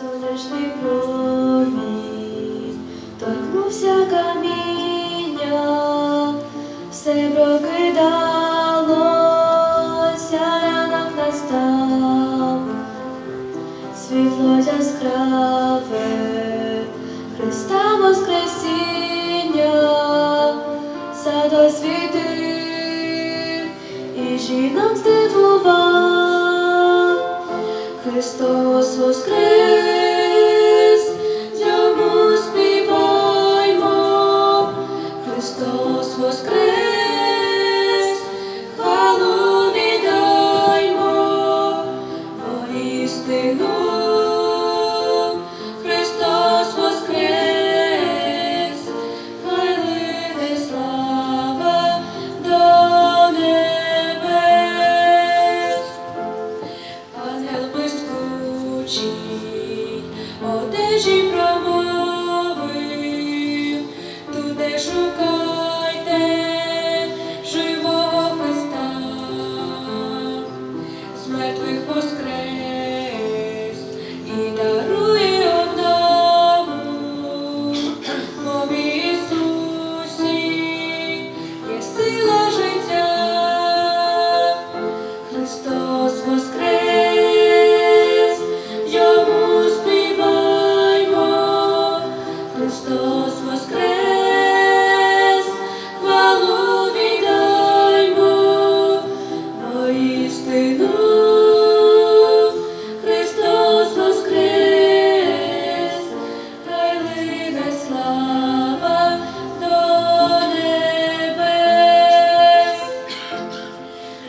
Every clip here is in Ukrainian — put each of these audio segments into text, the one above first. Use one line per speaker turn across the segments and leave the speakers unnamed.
сонячний промінь, торкнувся каміння, все прокидалося, ранок настав, світло яскраве, Христа Воскресіння, сад освітив і жінок здивував. Христос воскрес, йому співаймо, Христос воскрес, хвалу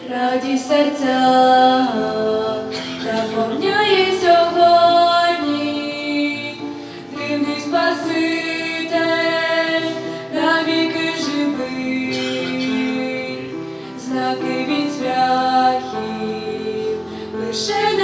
радість серця наповняє сьогодні, дивний спаситель навіки живий, знаки від свяхів лише.